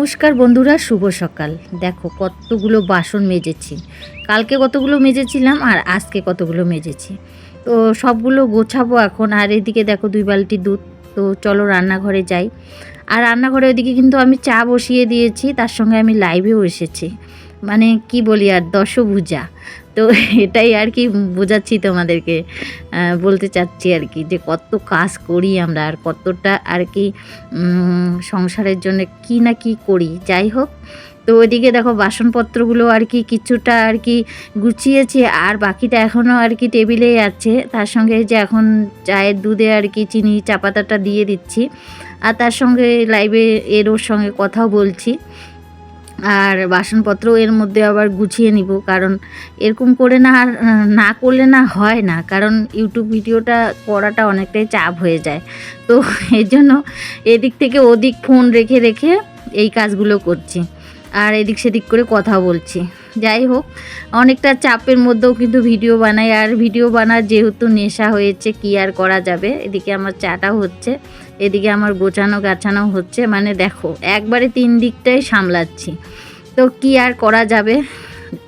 নমস্কার বন্ধুরা, শুভ সকাল। দেখো, কতগুলো বাসন মেজেছি। কালকে কতগুলো মেজেছিলাম আর আজকে কতগুলো মেজেছি। তো সবগুলো গোছাবো এখন। আর এদিকে দেখো, দুই বালতি দুধ। তো চলো রান্নাঘরে যাই। আর রান্নাঘরে ওইদিকে কিন্তু আমি চা বসিয়ে দিয়েছি। তার সঙ্গে আমি লাইভেও এসেছি। মানে কি বলি আর, দশভুজা। তো এটাই আর কি বোঝাচ্ছি তোমাদেরকে বলতে চাচ্ছি আর কি যে কত কাজ করি আমরা আর কতটা আর কি সংসারের জন্য কি না কি করি। যাই হোক, তো ওইদিকে দেখো বাসনপত্রগুলো আর কি কিছুটা আর কি গুছিয়েছি আর বাকিটা এখনও আর কি টেবিলেই আছে। তার সঙ্গে যে এখন চায়ের দুধে আর কি চিনি, চা পাতাটা দিয়ে দিচ্ছি। আর তার সঙ্গে লাইভে এর ওর সঙ্গে কথাও বলছি। আর বাসনপত্র এর মধ্যে আবার গুছিয়ে নিব, কারণ এরকম করে না আর না করলে না হয় না, কারণ ইউটিউব ভিডিওটা করাটা অনেকটাই চাপ হয়ে যায়। তো এর জন্য এদিক থেকে ওদিক ফোন রেখে রেখে এই কাজগুলো করছি। আর এদিক সেদিক করে কথা বলছি। যাই হোক, অনেকটা চাপের মধ্যেও কিন্তু ভিডিও বানাই, আর ভিডিও বানার যেহেতু নেশা হয়েছে, কি আর করা যাবে? এদিকে আমার চাটাও হচ্ছে, এদিকে আমার গোছানো গাছানো হচ্ছে মানে দেখো, একবারে তিন দিকটাই সামলাচ্ছি। তো কি আর করা যাবে?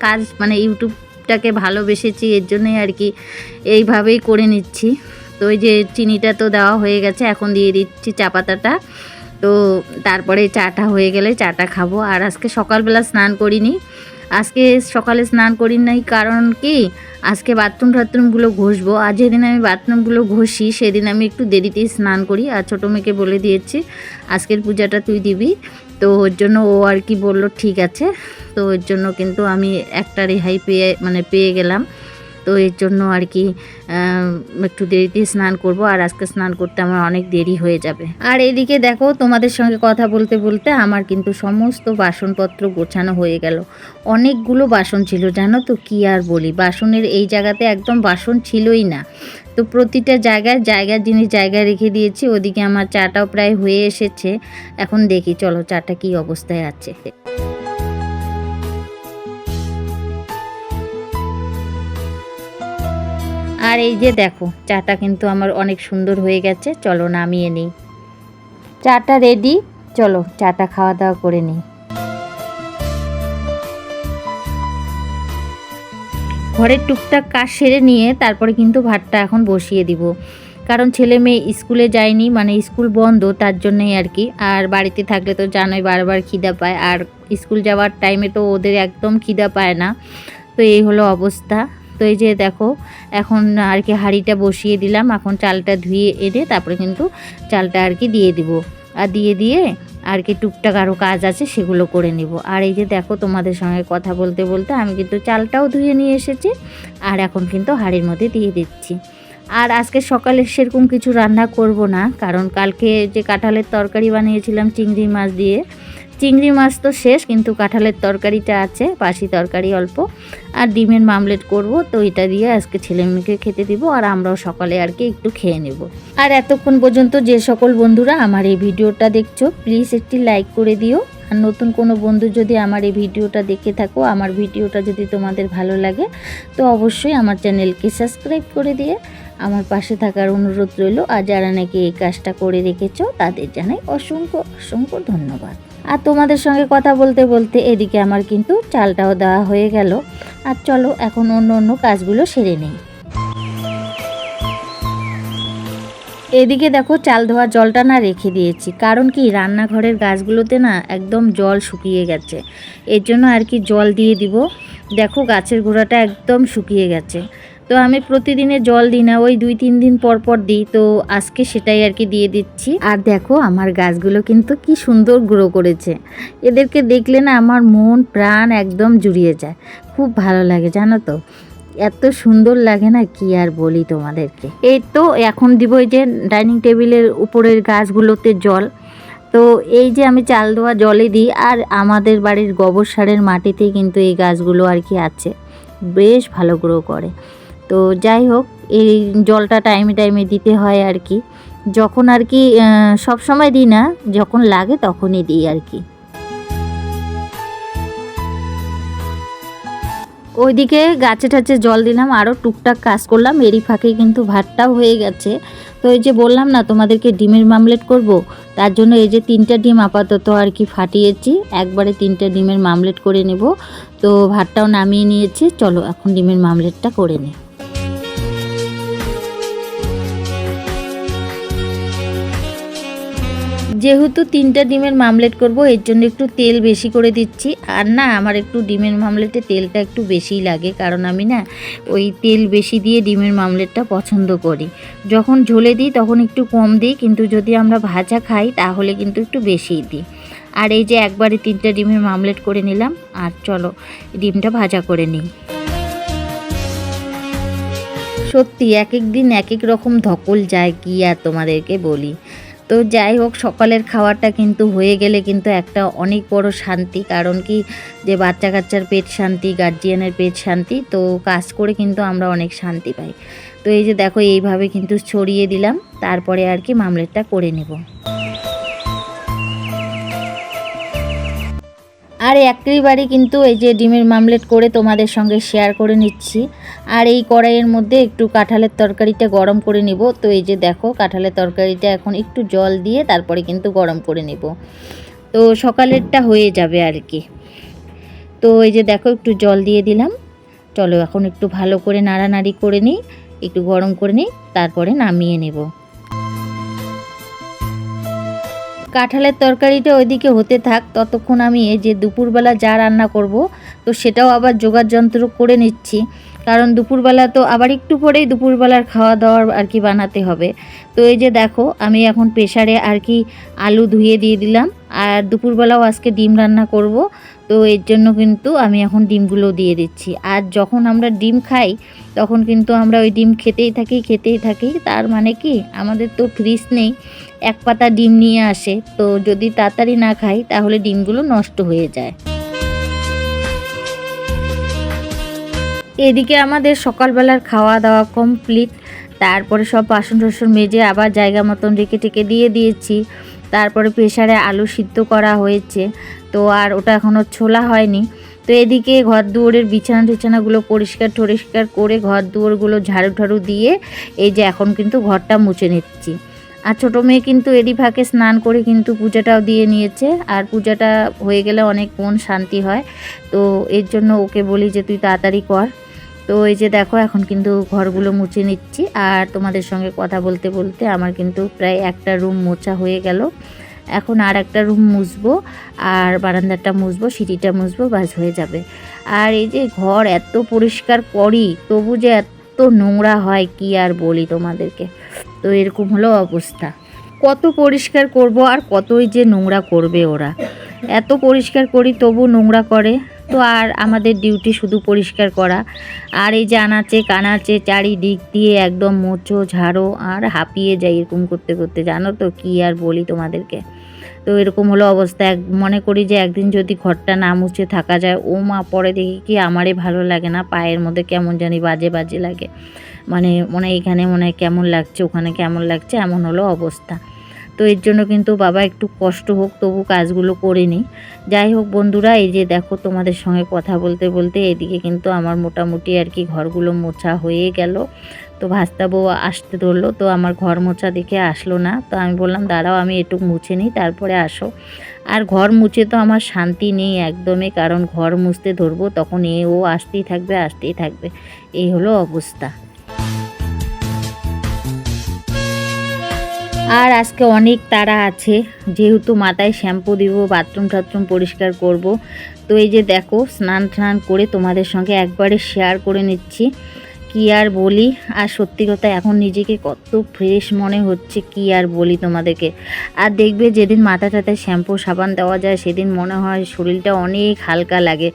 কাজ মানে ইউটিউবটাকে ভালোবেসেছি, এর জন্যই আর কি এইভাবেই করে নিচ্ছি। তো ওই যে চিনিটা তো দেওয়া হয়ে গেছে, এখন দিয়ে দিচ্ছি চা পাতাটা। তো তারপরে চাটা হয়ে গেলে চাটা খাব, আর আজকে সকালবেলা স্নান করিনি আজকে সকালে স্নান করি নাই, কারণ কি? আজকে বাথরুম টাথরুমগুলো ঘষবো। আর যেদিন আমি বাথরুমগুলো ঘষি, সেদিন আমি একটু দেরিতেই স্নান করি। আর ছোটো মেয়েকে বলে দিয়েছি, আজকের পূজাটা তুই দিবি। তো ওর জন্য ও আর কি বলল, ঠিক আছে। তো ওর জন্য কিন্তু আমি একটা রেহাই পেয়ে মানে পেয়ে গেলাম। তো এর জন্য আর কি একটু দেরিতে স্নান করব। আর আজকে স্নান করতে আমার অনেক দেরি হয়ে যাবে। আর এদিকে দেখো, তোমাদের সঙ্গে কথা বলতে বলতে আমার কিন্তু সমস্ত বাসনপত্র গোছানো হয়ে গেল। অনেকগুলো বাসন ছিল, জানো তো? কি আর বলি? বাসনের এই জায়গাতে একদম বাসন ছিলই না। তো প্রতিটা জায়গায় জায়গার জিনিস জায়গায় রেখে দিয়েছি। ওদিকে আমার চাটাও প্রায় হয়ে এসেছে। এখন দেখি, চলো চাটা কি অবস্থায় আছে। আর এই যে দেখো, চাটা কিন্তু আমার অনেক সুন্দর হয়ে গেছে, চলো নামিয়ে নিই। চাটা রেডি চলো চাটা খাওয়া দাওয়া করে নিই। ঘরের টুকটাক কাজ সেরে নিয়ে তারপরে কিন্তু ভাতটা এখন বসিয়ে দিব। কারণ ছেলে মেয়ে স্কুলে যায়নি মানে স্কুল বন্ধ, তার জন্যই আর কি। আর বাড়িতে থাকলে তো জানোই বারবার খিদা পায়। আর স্কুল যাওয়ার টাইমে তো ওদের একদম খিদা পায় না। তো এই হলো অবস্থা। তো এই যে দেখো, এখন আর কি হাঁড়িটা বসিয়ে দিলাম, এখন চালটা ধুয়ে এনে তারপরে কিন্তু চালটা আর কি দিয়ে দিব। আর দিয়ে দিয়ে আর কি টুকটাক আরও কাজ আছে, সেগুলো করে নিব। আর এই যে দেখো, তোমাদের সঙ্গে কথা বলতে বলতে আমি কিন্তু চালটাও ধুয়ে নিয়ে এসেছি, আর এখন কিন্তু হাঁড়ির মধ্যে দিয়ে দিচ্ছি। আর আজকে সকালে সেরকম কিছু রান্না করব না, কারণ কালকে যে কাঁঠালের তরকারি বানিয়েছিলাম, চিংড়ি মাছ দিয়ে চিংড়ি মাছ তো শেষ, কিন্তু কাঁঠালের তরকারিটা আছে, বাসি তরকারি অল্প। আর ডিমের মামলেট করব, তো এটা দিয়ে আজকে ছেলে মেয়েকে খেতে দিব, আর আমরাও সকালে আর কি একটু খেয়ে নেব। আর এতক্ষণ পর্যন্ত যে সকল বন্ধুরা আমার এই ভিডিওটা দেখছ প্লিজ একটি লাইক করে দিও। আর নতুন কোনো বন্ধু যদি আমার এই ভিডিওটা দেখে থাকো, আমার ভিডিওটা যদি তোমাদের ভালো লাগে, তো অবশ্যই আমার চ্যানেলকে সাবস্ক্রাইব করে দিয়ে আমার পাশে থাকার অনুরোধ রইল। আর যারা নাকি এই কাজটা করে রেখেছো, তাদের জানাই অসংখ্য অসংখ্য ধন্যবাদ। আর তোমাদের সঙ্গে কথা বলতে বলতে এদিকে আমার কিন্তু চালটাও দেওয়া হয়ে গেল। আর চলো, এখন অন্য অন্য কাজগুলো সেরে নেই। এদিকে দেখো, চাল ধোয়া জলটা না রেখে দিয়েছি। কারণ কি, রান্নাঘরের গাছগুলোতে না একদম জল শুকিয়ে গেছে। এর জন্য আর কি জল দিয়ে দিব। দেখো, গাছের গোড়াটা একদম শুকিয়ে গেছে। তো আমি প্রতিদিনে জল দিই না, ওই দুই, তিন দিন পর পর দিই, তো আজকে সেটাই আর কি দিয়ে দিচ্ছি। আর দেখো, আমার গাছগুলো কিন্তু কি সুন্দর গ্রো করেছে। এদেরকে দেখলে না আমার মন, প্রাণ একদম জুড়িয়ে যায়। খুব ভালো লাগে, জানো তো? এত সুন্দর লাগে না, কি আর বলি তোমাদেরকে? এই তো, এখন দিব এই যে ডাইনিং টেবিলের উপরের গাছগুলোতে জল। তো এই যে আমি চাল দেওয়া জলে দিই, আর আমাদের বাড়ির গোবর সারের মাটিতে কিন্তু এই গাছগুলো আর কি আছে। বেশ ভালো গ্রো করে। তো যাই হোক, এই জলটা টাইমে টাইমে দিতে হয় আর কি। যখন আর কি সব সময় দিই না, যখন লাগে তখনই দিই আর কি। ওইদিকে গাছে টাছে জল দিলাম আরও টুকটাক কাজ করলাম, এরই ফাঁকে কিন্তু ভাতটাও হয়ে গেছে। তো এই যে বললাম না, তোমাদেরকে ডিমের মামলেট করব, তার জন্য এই যে তিনটা ডিম আপাতত আর কি ফাটিয়েছি, একবারে তিনটা ডিমের মামলেট করে নেব। তো ভাতটাও নামিয়ে নিয়েছি, চলো এখন ডিমের মামলেটটা করে নিই। যেহেতু তিনটা ডিমের মামলেট করব, এর জন্য একটু তেল বেশি করে দিচ্ছি। আর না, আমার একটু ডিমের মামলেটে তেলটা একটু বেশিই লাগে, কারণ আমি না ওই তেল বেশি দিয়ে ডিমের মামলেটটা পছন্দ করি। যখন ঝোলে দিই, তখন একটু কম দিই, কিন্তু যদি আমরা ভাজা খাই, তাহলে কিন্তু একটু বেশিই দিই। আর এই যে একবারে তিনটা ডিমের মামলেট করে নিলাম, আর চলো ডিমটা ভাজা করে নিই। সত্যি, এক এক দিন এক এক রকম ধকল যায়, কি আর তোমাদেরকে বলি। তো যাই হোক, সকালের খাওয়াটা কিন্তু হয়ে গেলে কিন্তু একটা অনেক বড় শান্তি। কারণ কি, যে বাচ্চা কাচ্চার পেট শান্তি গার্জিয়ানের পেট শান্তি, তো কাজ করে কিন্তু আমরা অনেক শান্তি পাই। তো এই যে দেখো, এইভাবে কিন্তু ছড়িয়ে দিলাম। তারপরে আর কি মামলেটটা করে নেব। আর বাড়ি কিন্তু এই যে ডিমের মামলেট করে তোমাদের সঙ্গে শেয়ার করে নিচ্ছি। আর এই কড়াইয়ের মধ্যে একটু কাঁঠালের তরকারিটা গরম করে নিব। তো এই যে দেখো, কাঁঠালের তরকারিটা এখন একটু জল দিয়ে তারপরে কিন্তু গরম করে নেব। তো সকালেরটা হয়ে যাবে আর কি। তো এই যে দেখো, একটু জল দিয়ে দিলাম। চলো এখন একটু ভালো করে নাড়ানাড়ি করে নিই, একটু গরম করে নিই, তারপরে নামিয়ে নেব। কাঁঠালের তরকারিটা ওইদিকে হতে থাক, ততক্ষণ আমি এই যে দুপুরবেলা যা রান্না করব, তো সেটাও আবার যোগার যন্ত্র করে নিচ্ছি। কারণ দুপুরবেলা তো আবার একটু পরেই দুপুরবেলার খাওয়া দাওয়ার আর কি বানাতে হবে। তো এই যে দেখো, আমি এখন প্রেশারে আর কি আলু ধুয়ে দিয়ে দিলাম। আর দুপুরবেলাও আজকে ডিম রান্না করব। তো এর জন্য কিন্তু আমি এখন ডিমগুলো দিয়ে দিচ্ছি। আর যখন আমরা ডিম খাই, তখন কিন্তু আমরা ওই ডিম খেতেই থাকি খেতেই থাকি। তার মানে কি? আমাদের তো ফ্রিজ নেই, এক পাতা ডিম নিয়ে আসে। তো যদি তাড়াতাড়ি না খাই, তাহলে ডিমগুলো নষ্ট হয়ে যায়। এদিকে আমাদের সকালবেলার খাওয়া দাওয়া কমপ্লিট তারপরে সব বাসন টাসন মেজে আবার জায়গা মতন রেখে টেকে দিয়ে দিয়েছি। তারপরে প্রেশারে আলু সিদ্ধ করা হয়েছে। তো আর ওটা এখনও ছোলা হয়নি। তো এদিকে ঘর দুয়ারের বিছানা টিছানাগুলো পরিষ্কার টরিষ্কার করে ঘর দুয়ারগুলো ঝাড়ু ঠাড়ু দিয়ে এই যে এখন কিন্তু ঘরটা মুছে নিচ্ছি। আর ছোটো মেয়ে কিন্তু এরই ফাঁকে স্নান করে কিন্তু পূজাটাও দিয়ে নিয়েছে। আর পূজাটা হয়ে গেলে অনেক মন শান্তি হয়। তো এর জন্য ওকে বলি যে তুই তাড়াতাড়ি কর। তো এই যে দেখো, এখন কিন্তু ঘরগুলো মুছে নিচ্ছি। আর তোমাদের সঙ্গে কথা বলতে বলতে আমার কিন্তু প্রায় একটা রুম মোছা হয়ে গেল। এখন আর একটা রুম মুছবো, আর বারান্দাটা মুছবো, সিঁড়িটা মুছবো বাস হয়ে যাবে। আর এই যে ঘর এত পরিষ্কার করি তবু যে এত নোংরা হয়, কি আর বলি তোমাদেরকে? তো এরকম হলো অবস্থা। কত পরিষ্কার করব আর কতই যে নোংরা করবে ওরা। এত পরিষ্কার করি, তবু নোংরা করে। তো আর আমাদের ডিউটি শুধু পরিষ্কার করা। আর এই যে আনাচে, কানাচে চারিদিক দিয়ে একদম মোচো, ঝাড়ো আর হাঁপিয়ে যাই এরকম করতে করতে। জানো তো কি আর বলি তোমাদেরকে? তো এরকম হলো অবস্থা। এক, মনে করি যে একদিন যদি ঘরটা না মুছে থাকা যায়, ও মা পরে দেখি কি আমারই ভালো লাগে না, পায়ের মধ্যে কেমন জানি বাজে বাজে লাগে। মানে মনে এখানে মনে হয় কেমন লাগছে, ওখানে কেমন লাগছে, এমন হলো অবস্থা। তো এর জন্য কিন্তু বাবা একটু কষ্ট হোক, তবু কাজগুলো করে নিই। যাই হোক বন্ধুরা, এই যে দেখো তোমাদের সঙ্গে কথা বলতে বলতে এদিকে কিন্তু আমার মোটামুটি আর কি ঘরগুলো মোছা হয়ে গেল। তো ভাস্তা বউ আসতে ধরলো, তো আমার ঘর মোছা দেখে আসলো না। তো আমি বললাম, দাঁড়াও, আমি এটুকু মুছে নিই, তারপরে আসো। আর ঘর মুছে তো আমার শান্তি নেই একদমই, কারণ ঘর মুছতে ধরবো, তখন এ ও আসতেই থাকবে আসতেই থাকবে। এই হলো অবস্থা। আর আজকে অনেক তারা আছে। যেহেতু মাথায় শ্যাম্পু দিব, বাথরুম টাথরুম পরিষ্কার করব। তো এই যে দেখো, স্নান টান করে তোমাদের সঙ্গে একবারে শেয়ার করে নিচ্ছি। কি আর বলি? আর সত্যি কথা, এখন নিজেকে কত ফ্রেশ মনে হচ্ছে, কি আর বলি তোমাদেরকে। আর দেখবে যেদিন মাথা টাথায় শ্যাম্পু, সাবান দেওয়া যায়, সেদিন মনে হয় শরীরটা অনেক হালকা লাগে।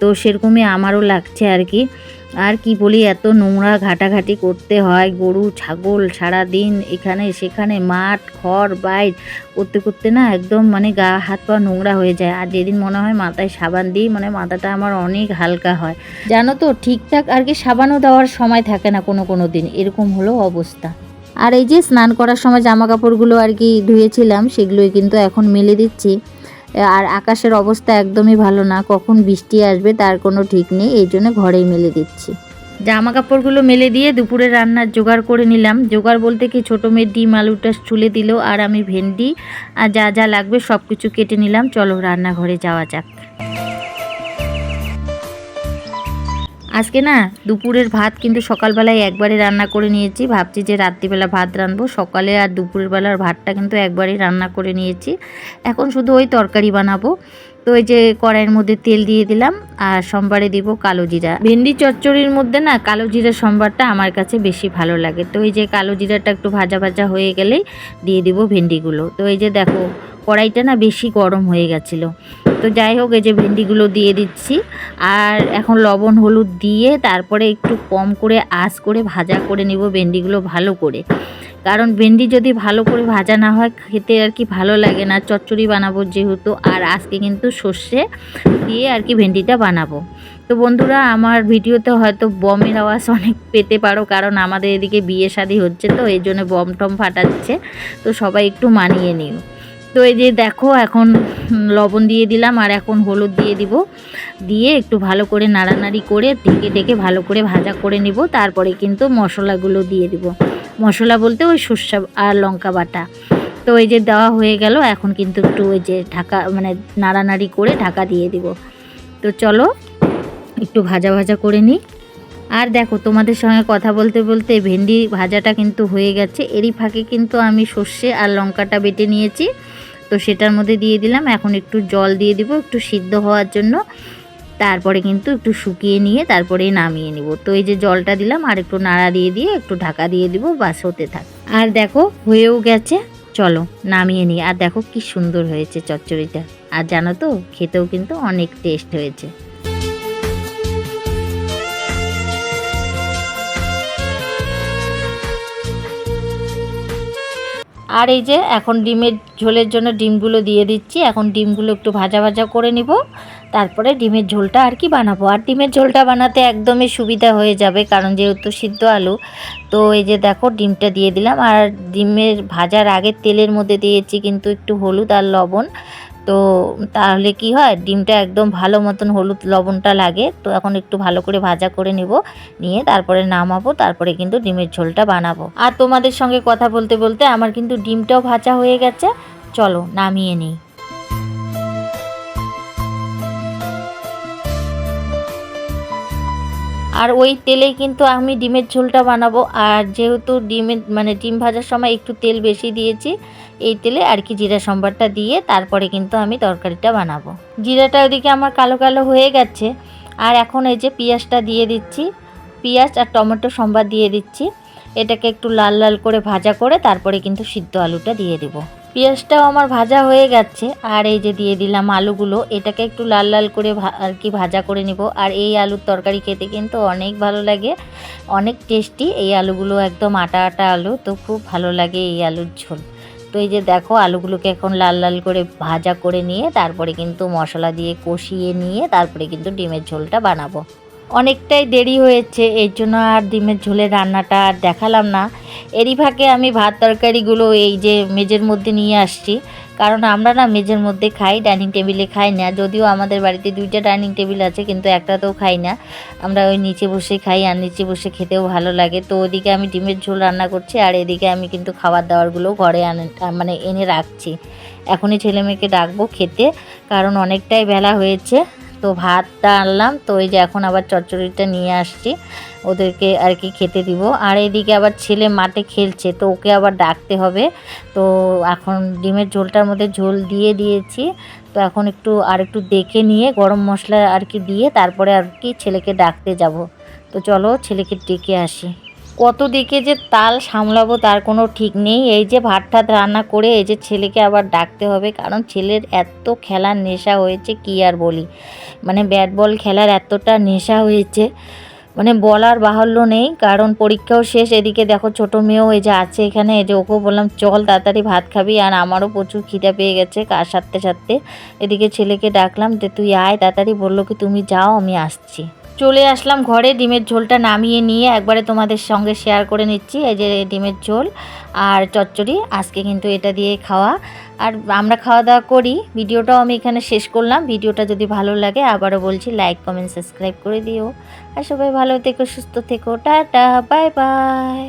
তো সেরকমই আমারও লাগছে আর কি। আর কি বলি, এত নোংরা ঘাটাঘাটি করতে হয়, গরু, ছাগল সারা দিন এখানে সেখানে, মাঠ, খড়, বাইর করতে করতে না একদম মানে গা, হাত পা নোংরা হয়ে যায়। আর যেদিন মনে হয় মাথায় সাবান দিই মানে মাথাটা আমার অনেক হালকা হয়। জানো তো, ঠিকঠাক আর কি সাবানও দেওয়ার সময় থাকে না কোনো কোনো দিন। এরকম হলো অবস্থা। আর এই যে স্নান করার সময় জামা কাপড়গুলো আর কি ধুয়েছিলাম, সেগুলোই কিন্তু এখন মেলে দিচ্ছি। আর আকাশের অবস্থা একদমই ভালো না। কখন বৃষ্টি আসবে তার কোনো ঠিক নেই, এই জন্য ঘরেই মেলে দিচ্ছি। জামা কাপড়গুলো মেলে দিয়ে দুপুরে রান্নার জোগাড় করে নিলাম। জোগাড় বলতে কি, ছোটো মেয়ে ডিম, আলুটা চুলে দিল আর আমি ভেন্ডি আর যা যা লাগবে সব কিছু কেটে নিলাম। চলো রান্নাঘরে যাওয়া যাক। আজকে না দুপুরের ভাত কিন্তু সকালবেলায় একবারে রান্না করে নিয়েছি। ভাবছি যে রাত্রিবেলা ভাত রাঁধবো। সকালে আর দুপুরের বেলার ভাতটা কিন্তু একবারেই রান্না করে নিয়েছি। এখন শুধু ওই তরকারি বানাবো। তো ওই যে কড়াইয়ের মধ্যে তেল দিয়ে দিলাম আর সোমবারে দিব কালো জিরা। ভেন্ডি চচ্চড়ির মধ্যে না কালো জিরা সোমবারটা আমার কাছে বেশি ভালো লাগে। তো এই যে কালো জিরাটা একটু ভাজা ভাজা হয়ে গেলেই দিয়ে দিব ভেন্ডিগুলো। তো এই যে দেখো কড়াইটা না বেশি গরম হয়ে গেছিল। তো যাই হোক, এই যে ভেন্ডিগুলো দিয়ে দিচ্ছি। আর এখন লবণ, হলুদ দিয়ে তারপরে একটু কম করে আঁচ করে ভাজা করে নিব ভেন্ডিগুলো ভালো করে। কারণ ভেন্ডি যদি ভালো করে ভাজা না হয়, খেতে আর কি ভালো লাগে না। চচ্চড়ি বানাবো যেহেতু, আর আজকে কিন্তু সর্ষে দিয়ে আর কি ভেন্ডিটা বানাবো। তো বন্ধুরা, আমার ভিডিওতে হয়তো বমের আওয়াজ অনেক পেতে পারো, কারণ আমাদের এদিকে বিয়ে শাদি হচ্ছে তো, এই জন্য বম টম ফাটাচ্ছে। তো সবাই একটু মানিয়ে নিও। তো এই যে দেখো, এখন লবণ দিয়ে দিলাম আর এখন হলুদ দিয়ে দিব। দিয়ে একটু ভালো করে নাড়ানাড়ি করে ঢেকে ঢেকে ভালো করে ভাজা করে নিব। তারপরে কিন্তু মশলাগুলো দিয়ে দিব। মশলা বলতে ওই সর্ষা আর লঙ্কা বাটা। তো এই যে দেওয়া হয়ে গেল, এখন কিন্তু একটু ওই যে ঢাকা মানে নাড়ানাড়ি করে ঢাকা দিয়ে দিব। তো চলো, একটু ভাজা ভাজা করে নিই। আর দেখো, তোমাদের সঙ্গে কথা বলতে বলতে ভেন্ডি ভাজাটা কিন্তু হয়ে গেছে। এরই ফাঁকে কিন্তু আমি সর্ষে আর লঙ্কাটা বেটে নিয়েছি। তো সেটার মধ্যে দিয়ে দিলাম। এখন একটু জল দিয়ে দিব, একটু সিদ্ধ হওয়ার জন্য। তারপরে কিন্তু একটু শুকিয়ে নিয়ে তারপরে নামিয়ে নিব। তো এই যে জলটা দিলাম, আর একটু নাড়া দিয়ে দিয়ে একটু ঢাকা দিয়ে দিব, বাস হতে থাক। আর দেখো, হয়েও গেছে। চলো, নামিয়ে নিই। আর দেখো কি সুন্দর হয়েছে চচ্চড়িটা। আর জানো তো, খেতেও কিন্তু অনেক টেস্ট হয়েছে। আর এই যে এখন ডিমের ঝোলের জন্য ডিমগুলো দিয়ে দিচ্ছি। এখন ডিমগুলো একটু ভাজা ভাজা করে নিব। তারপরে ডিমের ঝোলটা আর কি বানাবো। আর ডিমের ঝোলটা বানাতে একদমই সুবিধা হয়ে যাবে, কারণ যেহেতু সিদ্ধ আলু, তো এই যে দেখো ডিমটা দিয়ে দিলাম। আর ডিমের ভাজার আগে তেলের মধ্যে দিয়েছি কিন্তু একটু হলুদ আর লবণ। তো তাহলে কি হয়? ডিমটা একদম ভালো মতন হলুদ লবণটা লাগে। তো এখন একটু ভালো করে ভাজা করে নিব। নিয়ে তারপরে নামাবো, তারপরে কিন্তু ডিমের ঝোলটা বানাবো। আর তোমাদের সঙ্গে কথা বলতে বলতে আমার কিন্তু ডিমটাও ভাজা হয়ে গেছে। চলো, নামিয়ে নিই। আর ওই তেলেই কিন্তু আমি ডিমের ঝোলটা বানাবো। আর যেহেতু ডিমের মানে ডিম ভাজার সময় একটু তেল বেশি দিয়েছি এই তেলে আর কি জিরা সম্বারটা দিয়ে তারপরে কিন্তু আমি তরকারিটা বানাবো। জিরাটা ওদিকে আমার কালো কালো হয়ে গেছে। আর এখন এই যে পেঁয়াজটা দিয়ে দিচ্ছি। পেঁয়াজ আর টমেটো সম্বার দিয়ে দিচ্ছি। এটাকে একটু লাল লাল করে ভাজা করে তারপরে কিন্তু সিদ্ধ আলুটা দিয়ে দেবো। পেঁয়াজটাও আমার ভাজা হয়ে গেছে। আর এই যে দিয়ে দিলাম আলুগুলো, এটাকে একটু লাল লাল করে আর কি ভাজা করে নিব। আর এই আলুর তরকারি খেতে কিন্তু অনেক ভালো লাগে। অনেক টেস্টি এই আলুগুলো, একদম আটা আটা আলু। তো খুব ভালো লাগে এই আলুর ঝোল। তো এই যে দেখো আলুগুলোকে এখন লাল লাল করে ভাজা করে নিয়ে তারপরে কিন্তু মশলা দিয়ে কষিয়ে নিয়ে তারপরে কিন্তু ডিমের ঝোলটা বানাবো। অনেকটাই দেরি হয়েছে, এর জন্য আর ডিমের ঝোলের রান্নাটা আর দেখালাম না। এরই ফাঁকে আমি ভাত তরকারিগুলো এই যে মেজের মধ্যে নিয়ে আসছি। কারণ আমরা না মেঝের মধ্যে খাই, ডাইনিং টেবিলে খাই না। যদিও আমাদের বাড়িতে দুইটা ডাইনিং টেবিল আছে, কিন্তু একটাতেও খাই না। আমরা ওই নিচে বসে খাই আর নিচে বসে খেতেও ভালো লাগে। তো ওদিকে আমি ডিমের ঝোল রান্না করছি আর এদিকে আমি কিন্তু খাবার দাবারগুলো ঘরে আনে মানে এনে রাখছি। এখনই ছেলে মেয়েকে ডাকবো খেতে, কারণ অনেকটাই বেলা হয়েছে। তো ভাতটা আনলাম, তো এই যে এখন আবার চচ্চড়িটা নিয়ে আসছি। ওদেরকে আর কি খেতে দিব। আর এদিকে আবার ছেলে মাঠে খেলছে, তো ওকে আবার ডাকতে হবে। তো এখন ডিমের ঝোলটার মধ্যে ঝোল দিয়ে দিয়েছি। তো এখন একটু আর একটু দেখে নিয়ে গরম মশলা আর কি দিয়ে তারপরে আর কি ছেলেকে ডাকতে যাব। তো চলো ছেলেকে ডেকে আসি। কত দিকে যে তাল সামলাবো তার কোনো ঠিক নেই। এই যে ভাত ঠাত রান্না করে এই যে ছেলেকে আবার ডাকতে হবে, কারণ ছেলের এত খেলার নেশা হয়েছে, কি আর বলি? মানে ব্যাট বল খেলার এতটা নেশা হয়েছে মানে বলার বাহুল্য নেই, কারণ পরীক্ষাও শেষ। এদিকে দেখো ছোট মেয়েও এই যে আছে এখানে, এই যে ওকেও বললাম, চল তাড়াতাড়ি ভাত খাবি। আর আমারও প্রচুর খিদা পেয়ে গেছে কার সাথে সাথে। এদিকে ছেলেকে ডাকলাম যে, তুই আয় তাড়াতাড়ি। বলল কি, তুমি যাও, আমি আসছি। চলে আসলাম ঘরে, ডিমের ঝোলটা নামিয়ে নিয়ে একবারে তোমাদের সঙ্গে শেয়ার করে নিচ্ছি, এই যে ডিমের ঝোল আর চচ্চড়ি। আজকে কিন্তু এটা দিয়ে খাওয়া। আর আমরা খাওয়া দাওয়া করি। ভিডিওটাও আমি এখানে শেষ করলাম। ভিডিওটা যদি ভালো লাগে আবারও বলছি লাইক কমেন্ট সাবস্ক্রাইব করে দিও। আর সবাই ভালো থেকো, সুস্থ থেকো। Tata bye bye